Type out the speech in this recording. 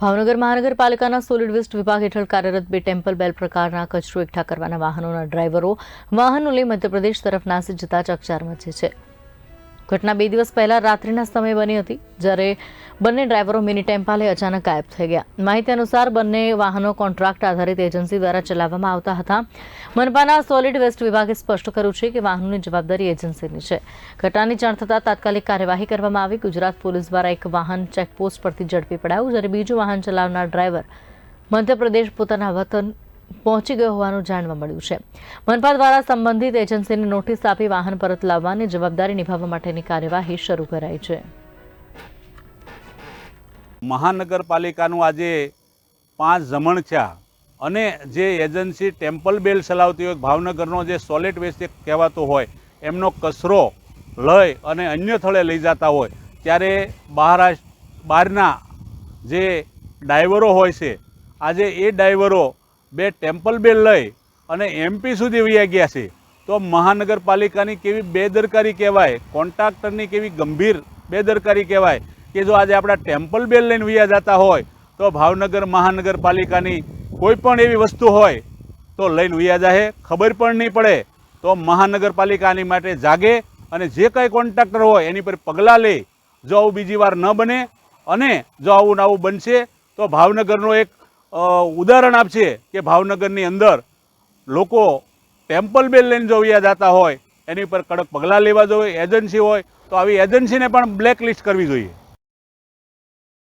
ભાવનગર મહાનગરપાલિકાના solid waste વિભાગ હેઠળ કાર્યરત બે ટેમ્પલ બેલ પ્રકારના કચરો એકઠા કરવાના વાહનોના ડ્રાઈવરો વાહનો લઈ મધ્યપ્રદેશ તરફ નાસી જતા ચકચાર મચે છે. ઘટના બે દિવસ પહેલા રાત્રિના સમયે બની હતી, જ્યારે બંને ડ્રાઈવરો મિની ટેમ્પાલે અચાનક ગાયબ થઈ ગયા. માહિતી અનુસાર બંને વાહનો કોન્ટ્રાક્ટ આધારિત એજન્સી દ્વારા ચલાવવામાં આવતા હતા. મનપાના સોલિડ વેસ્ટ વિભાગે સ્પષ્ટ કર્યું છે કે વાહનોની જવાબદારી એજન્સીની છે. ઘટનાની જાણ થતાં તાત્કાલિક કાર્યવાહી કરવામાં આવી. ગુજરાત પોલીસ દ્વારા એક વાહન ચેકપોસ્ટ પરથી ઝડપી પડાયું, જ્યારે બીજું વાહન ચલાવનાર ડ્રાઈવર મધ્યપ્રદેશ પોતાના વતન પહોંચી ગયો હોવાનું જાણવા મળ્યું છે. મનપા દ્વારા સંબંધિત એજન્સીને નોટિસ આપી વાહન પરત લાવવાની જવાબદારી નિભાવવા માટેની કાર્યવાહી શરૂ કરાઈ છે. મહાનગરપાલિકાનું આજે પાંચ જમણ થયા અને જે એજન્સી ટેમ્પલ બેલ ચલાવતી હોય, ભાવનગરનો જે સોલિડ વેસ્ટ કહેવાતો હોય, એમનો કચરો લઈ અને અન્ય સ્થળે લઈ જતા હોય, ત્યારે બહાર બહારના જે ડાઈવરો હોય છે, આજે એ ડ્રાઈવરો બે ટેમ્પલ બેલ લઈ અને એમપી સુધી વહી ગયા છે. તો મહાનગરપાલિકાની કેવી બેદરકારી કહેવાય, કોન્ટ્રાક્ટરની કેવી ગંભીર બેદરકારી કહેવાય કે જો આજે આપણા ટેમ્પલ બેલ લઈને વયા જતા હોય, તો ભાવનગર મહાનગરપાલિકાની કોઈ પણ એવી વસ્તુ હોય, તો લઈને વયા જાહે. ખબર પણ નહીં પડે. તો મહાનગરપાલિકાની માટે જાગે અને જે કંઈ કોન્ટ્રાક્ટર હોય એની પર પગલાં લે. જો આવું બીજી વાર ન બને અને જો આવું આવું બનશે, તો ભાવનગરનો એક ઉદાહરણ આપશે કે ભાવનગરની અંદર લોકો ટેમ્પલ બેલ લઈને જો વયા જતા હોય, એની પર કડક પગલાં લેવા જોઈએ, એજન્સી હોય, તો આવી એજન્સીને પણ બ્લેક લિસ્ટ કરવી જોઈએ.